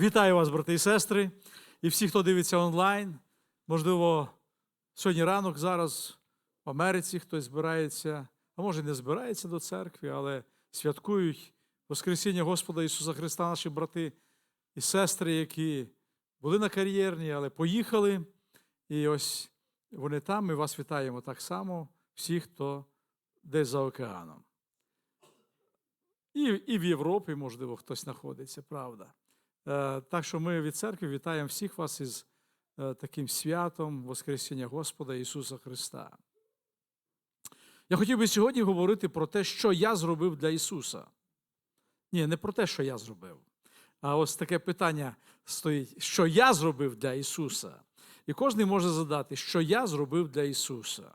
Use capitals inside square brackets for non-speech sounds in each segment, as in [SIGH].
Вітаю вас, брати і сестри, і всі, хто дивиться онлайн. Можливо, сьогодні ранок зараз в Америці хтось збирається, а може не збирається до церкви, але святкують Воскресіння Господа Ісуса Христа, наші брати і сестри, які були на кар'єрні, але поїхали. І ось вони там. Ми вас вітаємо так само, всі, хто десь за океаном. І, і в Європі, можливо, хтось знаходиться, правда. Е, Так що ми від церкви вітаємо всіх вас із е, таким святом Воскресіння Господа Ісуса Христа. Я хотів би сьогодні говорити про те, що я зробив для Ісуса. Ні, не про те, що я зробив. А ось таке питання стоїть, що я зробив для Ісуса. І кожен може задати, що я зробив для Ісуса.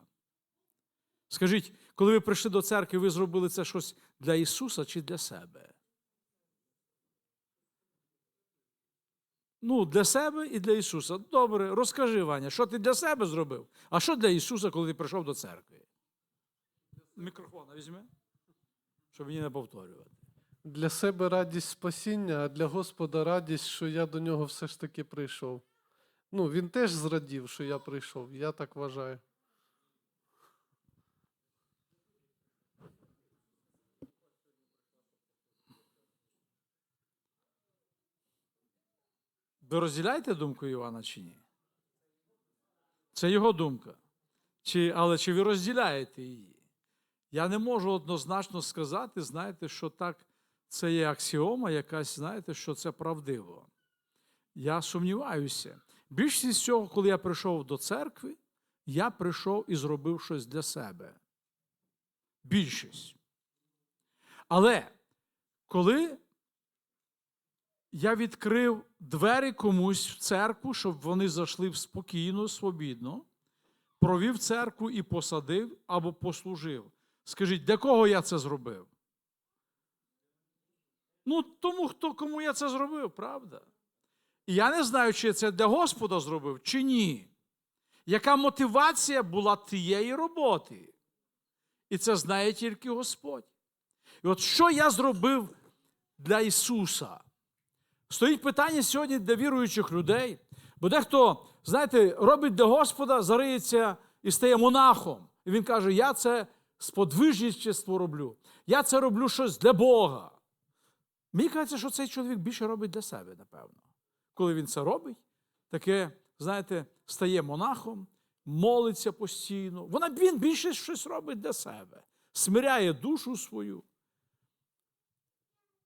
Скажіть, коли ви прийшли до церкви, ви зробили це щось для Ісуса чи для себе? Ну, для себе і для Ісуса. Добре, розкажи, Ваня, що ти для себе зробив? А що для Ісуса, коли ти прийшов до церкви? Мікрофон візьми, щоб мені не повторювати. Для себе радість спасіння, а для Господа радість, що я до нього все ж таки прийшов. Ну, він теж зрадів, що я прийшов, я так вважаю. Ви розділяєте думку Івана чи ні? Це його думка. Чи, але чи ви розділяєте її? Я не можу однозначно сказати, знаєте, що так це є аксіома, якась, знаєте, що це правдиво. Я сумніваюся. Більшість цього, коли я прийшов до церкви, я прийшов і зробив щось для себе. Більшість. Але коли я відкрив двері комусь в церкву, щоб вони зайшли спокійно, свобідно, провів церкву і посадив або послужив. Скажіть, для кого я це зробив? Ну, тому, хто кому я це зробив, правда? І я не знаю, чи це для Господа зробив, чи ні. Яка мотивація була тієї роботи? І це знає тільки Господь. І от що я зробив для Ісуса? Стоїть питання сьогодні для віруючих людей. Бо дехто, знаєте, робить для Господа, зариється і стає монахом. І він каже: Я це сподвижничество роблю. Я це роблю щось для Бога. Мені кажеться, що цей чоловік більше робить для себе, напевно. Коли він це робить, таке, знаєте, стає монахом, молиться постійно. Вона, він більше щось робить для себе, смиряє душу свою.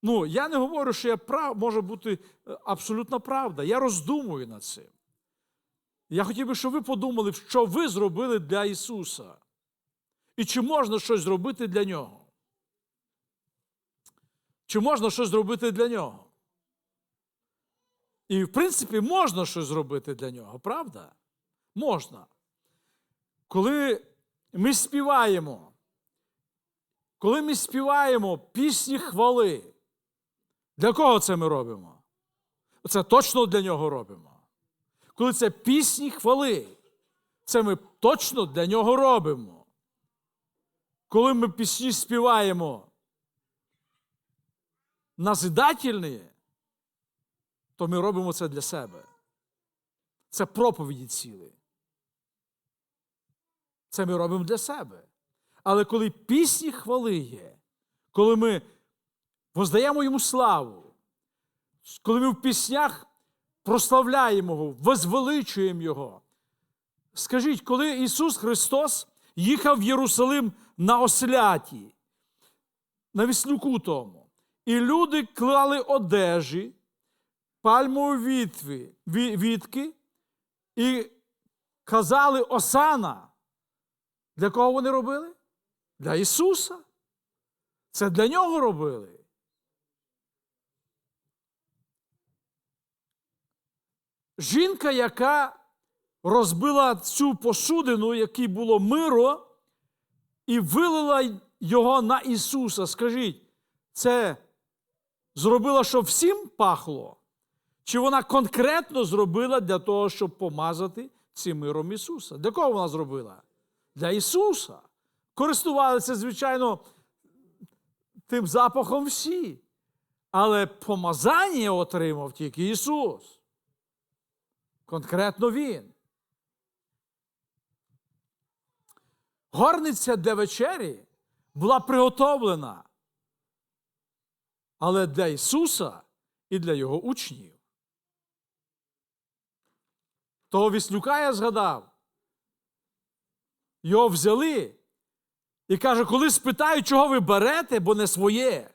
Ну, я не говорю, що я прав, може бути е, абсолютна правда. Я роздумую над цим. Я хотів би, щоб ви подумали, що ви зробили для Ісуса. І чи можна щось зробити для Нього? Чи можна щось зробити для Нього? І, в принципі, можна щось зробити для Нього, правда? Можна. Коли ми співаємо, коли ми співаємо пісні хвали, для кого це ми робимо? Це точно для нього робимо. Коли це пісні хвали, це ми точно для нього робимо. Коли ми пісні співаємо назидательні, то ми робимо це для себе. Це проповіді цілі. Це ми робимо для себе. Але коли пісні хвали є, коли ми воздаємо йому славу, коли ми в піснях прославляємо Його, возвеличуємо Його. Скажіть, коли Ісус Христос їхав в Єрусалим на осляті, на віслюку тому, і люди клали одежі, пальмові вітви, вітки і казали Осана. Для кого вони робили? Для Ісуса. Це для нього робили. Жінка, яка розбила цю посудину, якій було миро, і вилила його на Ісуса. Скажіть, це зробила, щоб всім пахло? Чи вона конкретно зробила для того, щоб помазати цим миром Ісуса? Для кого вона зробила? Для Ісуса. Користувалися, звичайно, тим запахом всі. Але помазання отримав тільки Ісус. Конкретно Він. Горниця для вечері була приготовлена, але для Ісуса і для Його учнів. Того віслюка я згадав. Його взяли і каже, коли спитають, чого ви берете, бо не своє,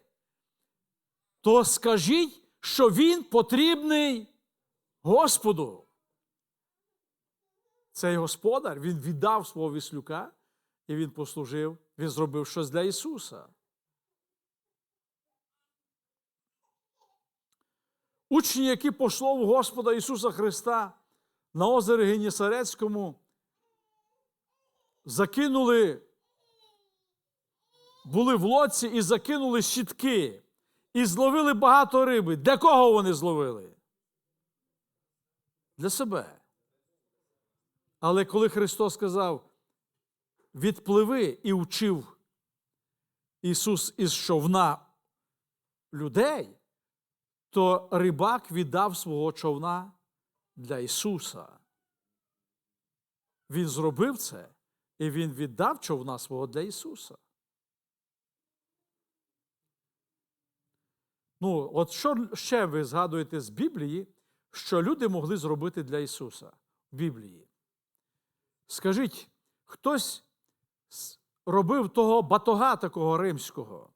то скажіть, що він потрібний Господу. Цей господар, він віддав свого віслюка, і він послужив, він зробив щось для Ісуса. Учні, які пішло в Господа Ісуса Христа на озері Генісарецькому, закинули, були в лодці і закинули щітки, і зловили багато риби. Для кого вони зловили? Для себе. Але коли Христос сказав, відпливи і вчив Ісус із човна людей, то рибак віддав свого човна для Ісуса. Він зробив це, і Він віддав човна свого для Ісуса. Ну, от що ще ви згадуєте з Біблії, що люди могли зробити для Ісуса в Біблії? Скажіть, хтось робив того батога такого римського.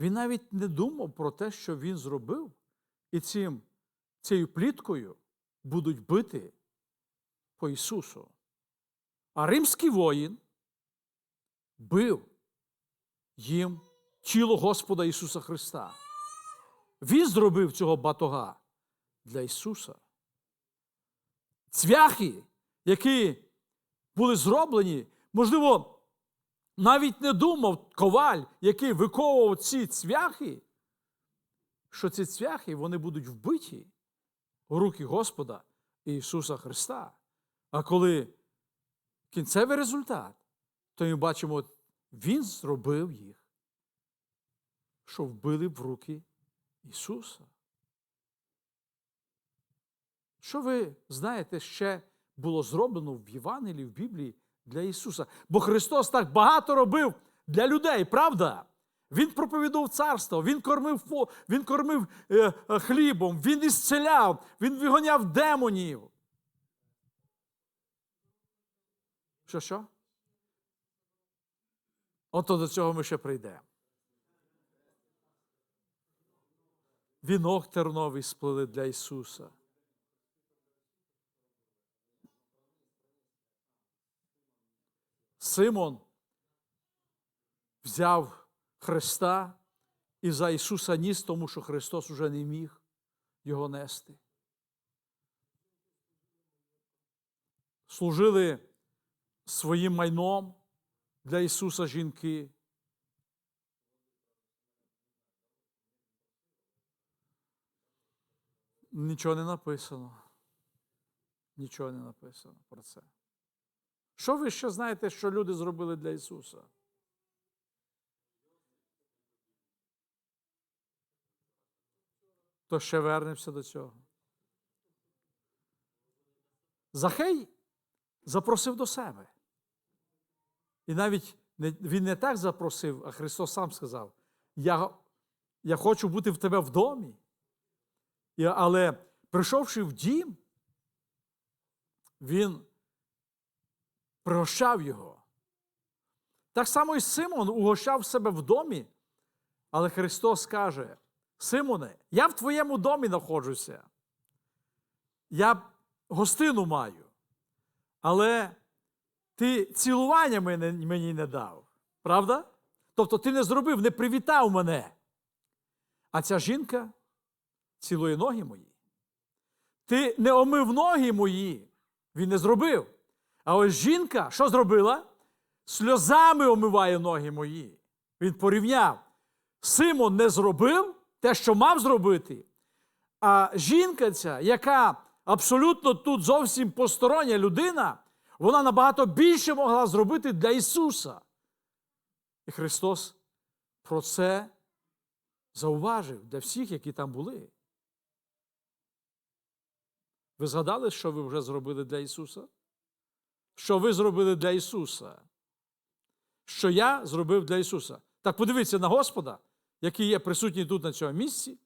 Він навіть не думав про те, що він зробив, і цим, цією пліткою будуть бити по Ісусу. А римський воїн бив їм тіло Господа Ісуса Христа. Він зробив цього батога для Ісуса. Цвяхи, які були зроблені, можливо, навіть не думав коваль, який виковував ці цвяхи, що ці цвяхи вони будуть вбиті у руки Господа Ісуса Христа. А коли кінцевий результат, то ми бачимо, Він зробив їх, що вбили в руки Ісуса. Що ви знаєте, ще було зроблено в Євангелії, в Біблії для Ісуса? Бо Христос так багато робив для людей, правда? Він проповідував царство, Він кормив, він кормив е, е, хлібом, Він ісцеляв, Він вигоняв демонів. Що що? Ото до цього ми ще прийдемо. Вінок терновий сплели для Ісуса. Симон взяв Христа і за Ісуса ніс, тому що Христос уже не міг його нести. Служили своїм майном для Ісуса жінки. Нічого не написано. Нічого не написано про це. Що ви ще знаєте, що люди зробили для Ісуса? То ще вернемося до цього. Захей запросив до себе. І навіть він не так запросив, а Христос сам сказав: Я, я хочу бути в тебе в домі. Але прийшовши в дім, він пригощав його. Так само і Симон угощав себе в домі, але Христос каже: Симоне, я в твоєму домі знаходжуся. Я гостину маю, але ти цілування мені не дав. Правда? Тобто ти не зробив, не привітав мене. А ця жінка цілує ноги мої. Ти не омив ноги мої, він не зробив. А ось жінка, що зробила? Сльозами омиває ноги мої. Він порівняв. Симон не зробив те, що мав зробити. А жінка ця, яка абсолютно тут зовсім постороння людина, вона набагато більше могла зробити для Ісуса. І Христос про це зауважив для всіх, які там були. Ви згадали, що ви вже зробили для Ісуса? Що ви зробили для Ісуса? Що я зробив для Ісуса? Так подивіться на Господа, який є присутній тут на цьому місці,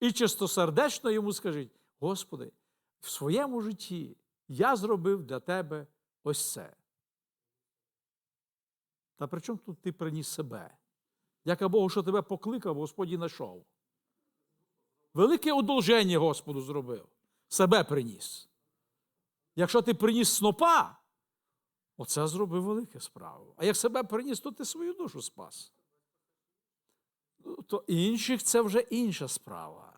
і чистосердечно йому скажіть: Господи, в своєму житті я зробив для Тебе ось це. Та при чому тут ти приніс себе? Дяка Богу, що тебе покликав, Господь і знайшов. Велике одолження Господу зробив, себе приніс. Якщо ти приніс снопа, оце зробив велике справу. А як себе приніс, то ти свою душу спас. Ну, То інших це вже інша справа.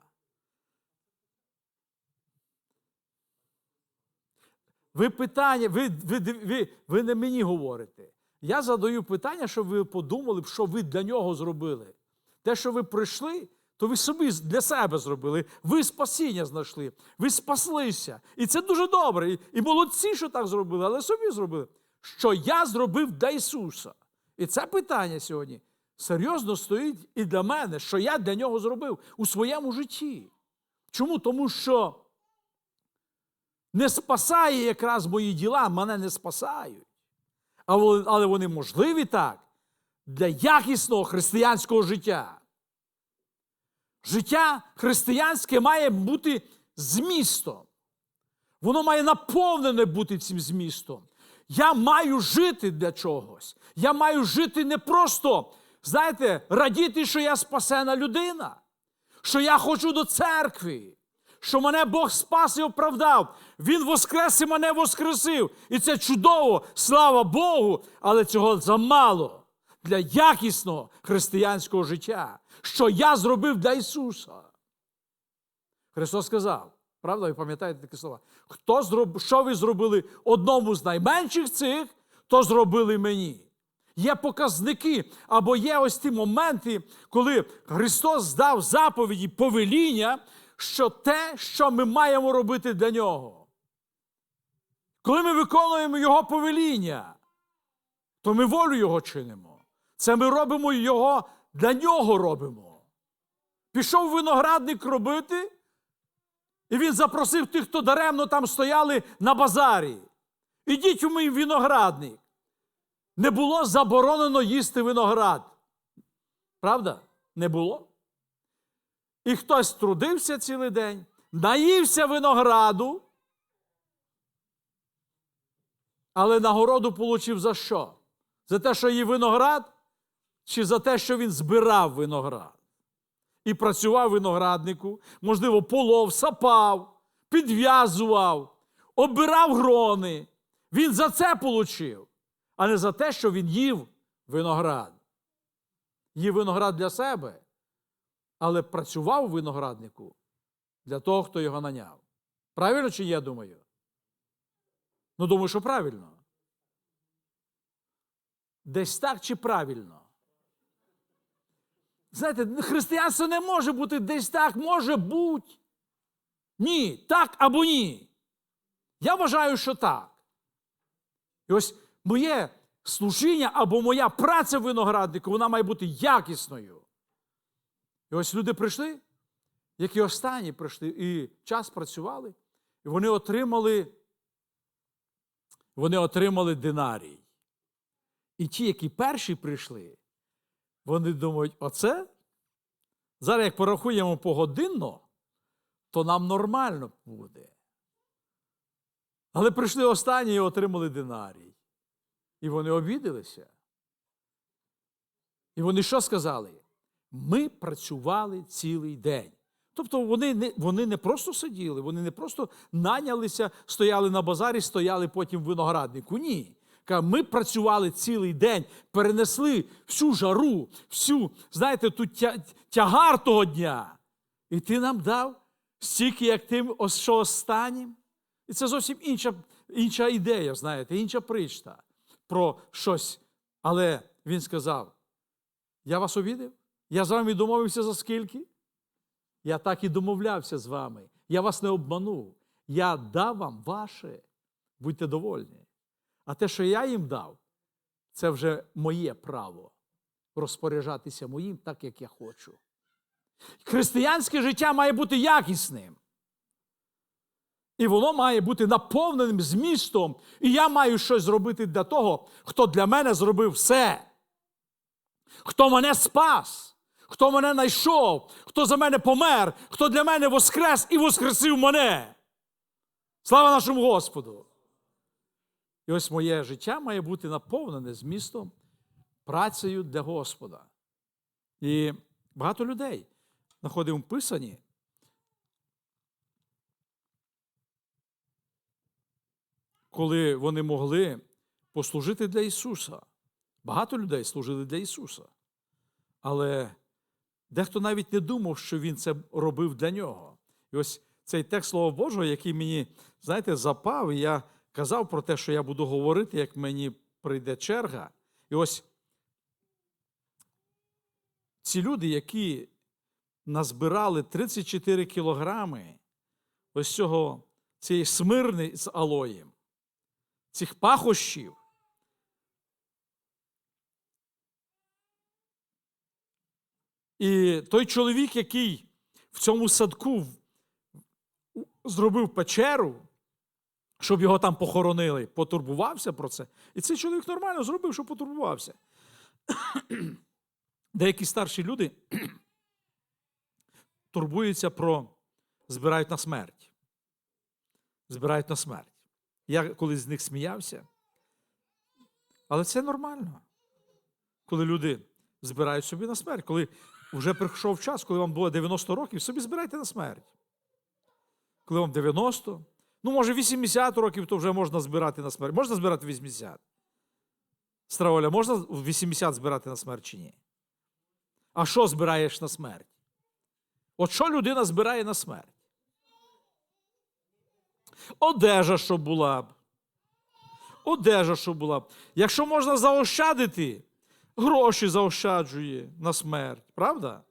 Ви питання, ви, ви, ви, ви не мені говорите. Я задаю питання, щоб ви подумали, що ви для нього зробили. Те, що ви прийшли, то ви собі для себе зробили. Ви спасіння знайшли, ви спаслися. І це дуже добре. І, і молодці, що так зробили, але собі зробили. Що я зробив для Ісуса. І це питання сьогодні серйозно стоїть і для мене, що я для нього зробив у своєму житті. Чому? Тому що не спасає якраз мої діла, мене не спасають. Але вони можливі так для якісного християнського життя. Життя християнське має бути змістом. Воно має наповнене бути цим змістом. Я маю жити для чогось. Я маю жити не просто, знаєте, радіти, що я спасена людина, що я хочу до церкви, що мене Бог спас і оправдав. Він воскрес і мене воскресив. І це чудово, слава Богу, але цього замало для якісного християнського життя, що я зробив для Ісуса. Христос сказав, правда, ви пам'ятаєте такі слова? Хто зроб... Що ви зробили одному з найменших цих, то зробили мені. Є показники, або є ось ті моменти, коли Христос здав заповіді повеління, що те, що ми маємо робити для нього. Коли ми виконуємо Його повеління, то ми волю Його чинимо. Це ми робимо Його, для нього робимо. Пішов виноградник робити, і він запросив тих, хто даремно там стояли на базарі. Ідіть у мій виноградник. Не було заборонено їсти виноград. Правда? Не було. І хтось трудився цілий день, наївся винограду, але нагороду получив за що? За те, що їв виноград, чи за те, що він збирав виноград? І працював винограднику, можливо, полов, сапав, підв'язував, обирав грони. Він за це получив, а не за те, що він їв виноград. Їв виноград для себе, але працював винограднику для того, хто його наняв. Правильно чи я думаю? Ну, думаю, що правильно. Десь так чи правильно? Знаєте, християнство не може бути десь так, може бути. Ні, так або ні. Я вважаю, що так. І ось моє служіння або моя праця в винограднику, вона має бути якісною. І ось люди прийшли, які останні прийшли, і час працювали, і вони отримали, вони отримали динарій. І ті, які перші прийшли, вони думають, оце? Зараз, як порахуємо погодинно, то нам нормально буде. Але прийшли останні і отримали динарій. І вони обідалися. І вони що сказали? Ми працювали цілий день. Тобто вони не, вони не просто сиділи, вони не просто нанялися, стояли на базарі, стояли потім в винограднику. Ні. Ми працювали цілий день, перенесли всю жару, всю, знаєте, ту тягар того дня. І ти нам дав стільки, як тим, що останнім. І це зовсім інша, інша ідея, знаєте, інша причта про щось. Але він сказав: я вас обідав? Я з вами домовився за скільки? Я так і домовлявся з вами. Я вас не обманув. Я дав вам ваше. Будьте довольні. А те, що я їм дав, це вже моє право розпоряджатися моїм так, як я хочу. Християнське життя має бути якісним. І воно має бути наповненим змістом. І я маю щось зробити для того, хто для мене зробив все. Хто мене спас, хто мене знайшов, хто за мене помер, хто для мене воскрес і воскресив мене. Слава нашому Господу! І ось моє життя має бути наповнене змістом, працею для Господа. І багато людей знаходимо Писані. Коли вони могли послужити для Ісуса. Багато людей служили для Ісуса. Але дехто навіть не думав, що Він це робив для нього. І ось цей текст Слова Божого, який мені, знаєте, запав, я казав про те, що я буду говорити, як мені прийде черга. І ось ці люди, які назбирали 34 кілограми ось цього, цієї смирни з алоєм, цих пахощів, І той чоловік, який в цьому садку зробив печеру, щоб його там похоронили, потурбувався про це. І цей чоловік нормально зробив, що потурбувався. [CLEARS THROAT] Деякі старші люди [CLEARS THROAT] турбуються про збирають на смерть. Збирають на смерть. Я колись з них сміявся. Але це нормально. Коли люди збирають собі на смерть, коли вже прийшов час, коли вам було 90 років, собі збирайте на смерть. Коли вам 90, ну, може, 80 років, то вже можна збирати на смерть. Можна збирати 80? Страволя, можна 80 збирати на смерть чи ні? А що збираєш на смерть? От що людина збирає на смерть? Одежа, щоб була б. Одежа, щоб була б. Якщо можна заощадити, гроші заощаджує на смерть, правда?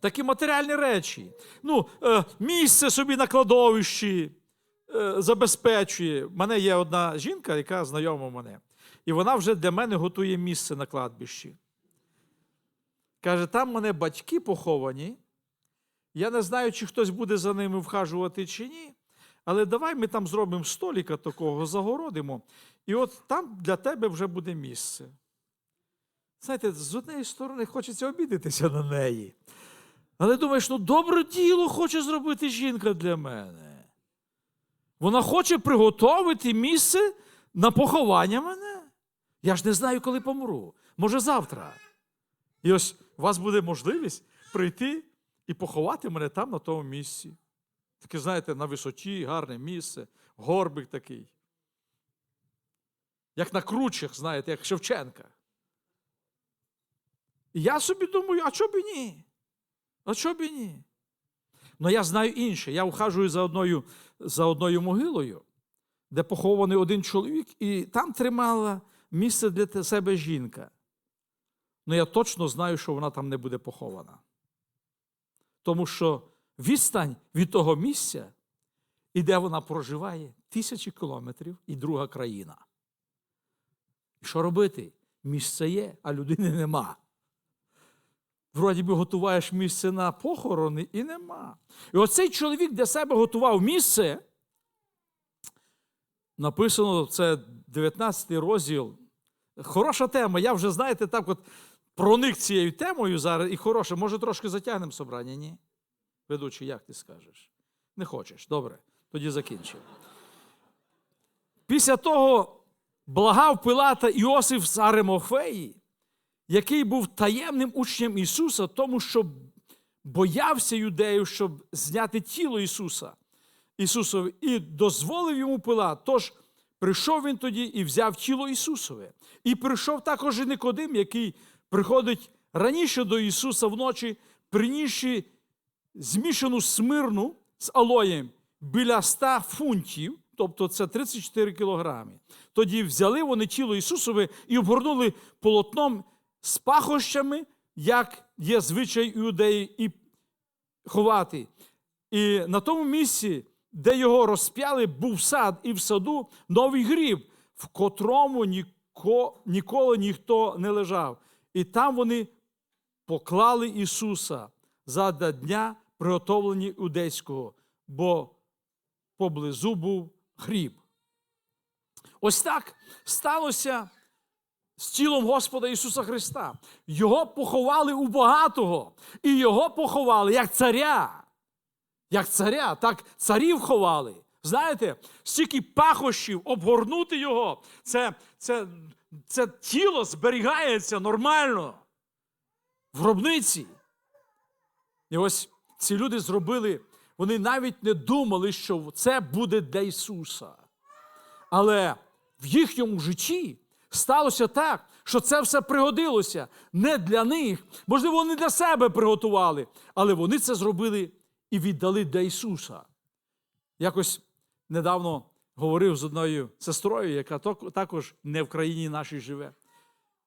Такі матеріальні речі. Ну, е, місце собі на кладовищі е, забезпечує. У мене є одна жінка, яка знайома мене, і вона вже для мене готує місце на кладбищі. Каже, там мене батьки поховані. Я не знаю, чи хтось буде за ними вхажувати чи ні. Але давай ми там зробимо століка такого, загородимо, і от там для тебе вже буде місце. Знаєте, з однієї сторони хочеться обідатися на неї. Але думаєш, ну добре діло хоче зробити жінка для мене. Вона хоче приготувати місце на поховання мене. Я ж не знаю, коли помру. Може, завтра. І ось у вас буде можливість прийти і поховати мене там, на тому місці. Таке, знаєте, на висоті, гарне місце, горбик такий. Як на кручах, знаєте, як Шевченка. І я собі думаю, а чого б і ні? А чого б і ні? Ну я знаю інше. Я ухажую за одною, за одною могилою, де похований один чоловік, і там тримала місце для себе жінка. Ну я точно знаю, що вона там не буде похована. Тому що відстань від того місця, і де вона проживає, тисячі кілометрів і друга країна. І що робити? Місце є, а людини нема. Вроді би готуваєш місце на похорони і нема. І оцей чоловік для себе готував місце. Написано, це 19 розділ. Хороша тема. Я вже, знаєте, так от проник цією темою зараз, і хороше, може, трошки затягнемо собрання, ні? Ведучий, як ти скажеш? Не хочеш. Добре, тоді закінчимо. Після того благав Пилата Іосиф з Аримофеї, який був таємним учнем Ісуса, тому що боявся юдеїв, щоб зняти тіло Ісуса Ісусові, і дозволив йому Пилат. Тож прийшов він тоді і взяв тіло Ісусове. І прийшов також і Никодим, який приходить раніше до Ісуса вночі, принісши змішану смирну з алоєм біля 100 фунтів, тобто це 34 кілограми. Тоді взяли вони тіло Ісусове і обгорнули полотном з пахощами, як є звичай іудеї, і ховати. І на тому місці, де його розп'яли, був сад, і в саду новий гріб, в котрому ніко, ніколи ніхто не лежав. І там вони поклали Ісуса задля дня приготовлені юдейського, бо поблизу був хріб. Ось так сталося з тілом Господа Ісуса Христа. Його поховали у багатого, і його поховали як царя. Як царя, так царів ховали. Знаєте, стільки пахощів, обгорнути його, це, це, це тіло зберігається нормально в гробниці. І ось ці люди зробили, вони навіть не думали, що це буде для Ісуса. Але в їхньому житті сталося так, що це все пригодилося не для них. Можливо, вони для себе приготували, але вони це зробили і віддали для Ісуса. Якось недавно говорив з одною сестрою, яка також не в країні нашій живе.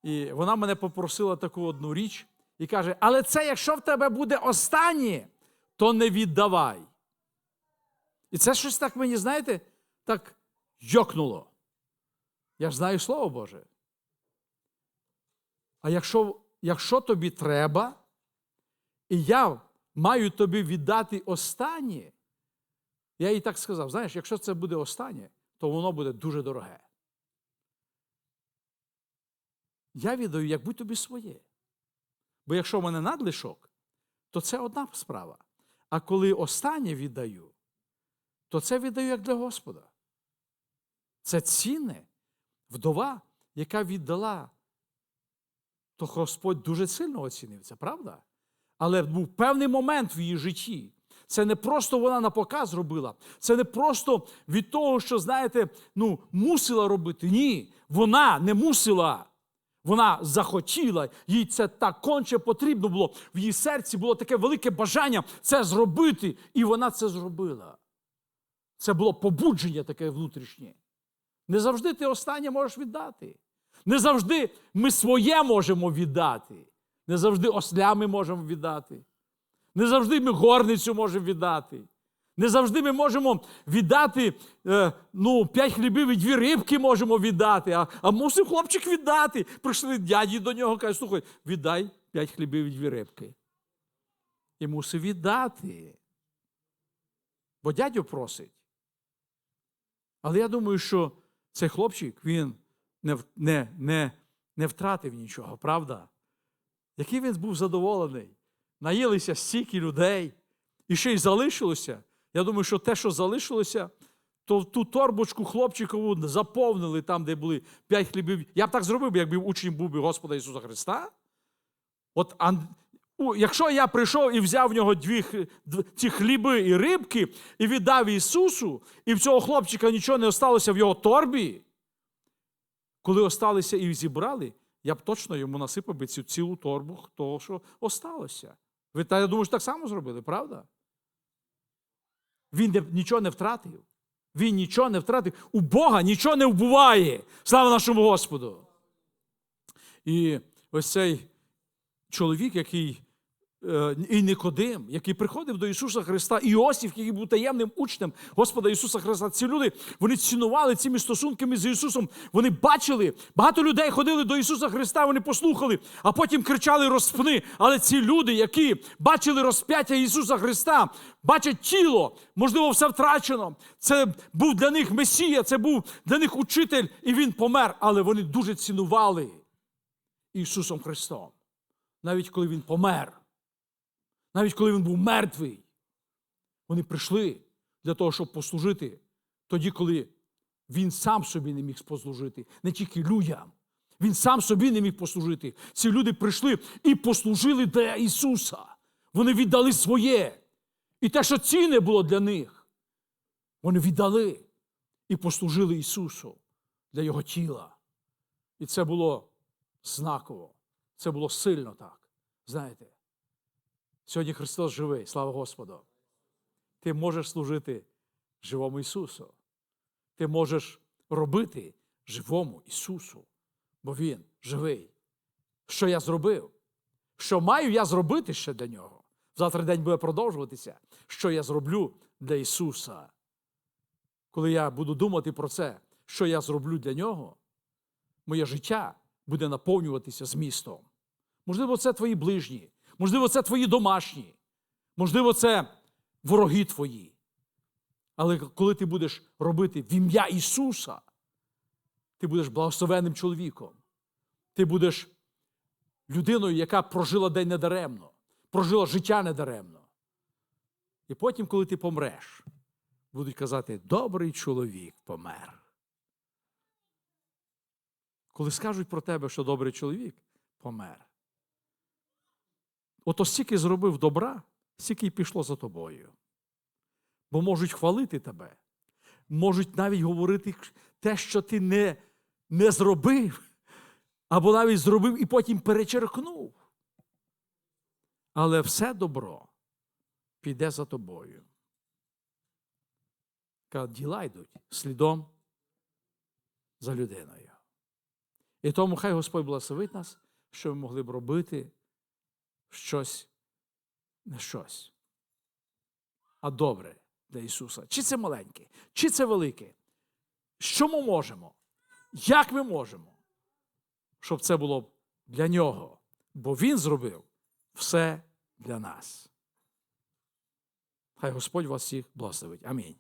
І вона мене попросила таку одну річ і каже: Але це, якщо в тебе буде останнє, то не віддавай. І це щось так мені, знаєте, так йокнуло. Я ж знаю Слово Боже. А якщо, якщо тобі треба, і я маю тобі віддати останнє, я їй так сказав: знаєш, якщо це буде останнє, то воно буде дуже дороге. Я віддаю, як будь тобі своє. Бо якщо в мене надлишок, то це одна справа. А коли останнє віддаю, то це віддаю як для Господа. Це цінне вдова, яка віддала, то Господь дуже сильно оцінив це, правда? Але був певний момент в її житті. Це не просто вона на показ робила, це не просто від того, що, знаєте, ну, мусила робити. Ні, вона не мусила. Вона захотіла, їй це так конче потрібно було. В її серці було таке велике бажання це зробити, і вона це зробила. Це було побудження таке внутрішнє. Не завжди ти останнє можеш віддати. Не завжди ми своє можемо віддати. Не завжди осля ми можемо віддати. Не завжди ми горницю можемо віддати. Не завжди ми можемо віддати е, ну, п'ять хлібів і дві рибки можемо віддати. А, а мусив хлопчик віддати. Прийшли дяді до нього кажуть, слухай, віддай п'ять хлібів і дві рибки. І мусив віддати. Бо дядю просить. Але я думаю, що цей хлопчик він не, не, не, не втратив нічого, правда? Який він був задоволений. Наїлися стільки людей, і ще й залишилося. Я думаю, що те, що залишилося, то ту торбочку хлопчикову заповнили там, де були п'ять хлібів. Я б так зробив, якби учень був би Господа Ісуса Христа. От якщо я прийшов і взяв в нього дві ці хліби і рибки і віддав Ісусу, і в цього хлопчика нічого не осталося в його торбі, коли осталися і зібрали, я б точно йому насипав би цю цілу торбу того, що осталося. Ви та я думаю, що так само зробили, правда? Він нічого не втратив. Він нічого не втратив. У Бога нічого не вбуває. Слава нашому Господу. І ось цей чоловік, який і Никодим, який приходив до Ісуса Христа, і Іосиф, який був таємним учнем Господа Ісуса Христа. Ці люди вони цінували цими стосунками з Ісусом. Вони бачили, багато людей ходили до Ісуса Христа, вони послухали, а потім кричали розпни. Але ці люди, які бачили розп'яття Ісуса Христа, бачать тіло, можливо, все втрачено. Це був для них Месія, це був для них учитель, і він помер. Але вони дуже цінували Ісусом Христом. Навіть коли Він помер. Навіть коли він був мертвий, вони прийшли для того, щоб послужити тоді, коли він сам собі не міг послужити, не тільки людям. Він сам собі не міг послужити. Ці люди прийшли і послужили для Ісуса. Вони віддали своє. І те, що цінне було для них, вони віддали і послужили Ісусу для Його тіла. І це було знаково. Це було сильно так. Знаєте. Сьогодні Христос живий, слава Господу. Ти можеш служити живому Ісусу. Ти можеш робити живому Ісусу, бо Він живий. Що я зробив? Що маю я зробити ще для нього? Завтра день буде продовжуватися. Що я зроблю для Ісуса? Коли я буду думати про це, що я зроблю для нього, моє життя буде наповнюватися змістом. Можливо, це твої ближні, можливо, це твої домашні, Можливо, це вороги твої. Але коли ти будеш робити в ім'я Ісуса, ти будеш благословенним чоловіком. Ти будеш людиною, яка прожила день недаремно, прожила життя недаремно. І потім, коли ти помреш, будуть казати, добрий чоловік помер. Коли скажуть про тебе, що добрий чоловік помер. Ото стільки зробив добра, стільки й пішло за тобою. Бо можуть хвалити тебе, можуть навіть говорити те, що ти не, не зробив, або навіть зробив і потім перечеркнув. Але все добро піде за тобою. Діла йдуть слідом за людиною. І тому хай Господь благословить нас, щоб ми могли б робити щось, не щось, а добре для Ісуса. Чи це маленьке, чи це велике. Що ми можемо? Як ми можемо? Щоб це було для Нього. Бо Він зробив все для нас. Хай Господь вас всіх благословить. Амінь.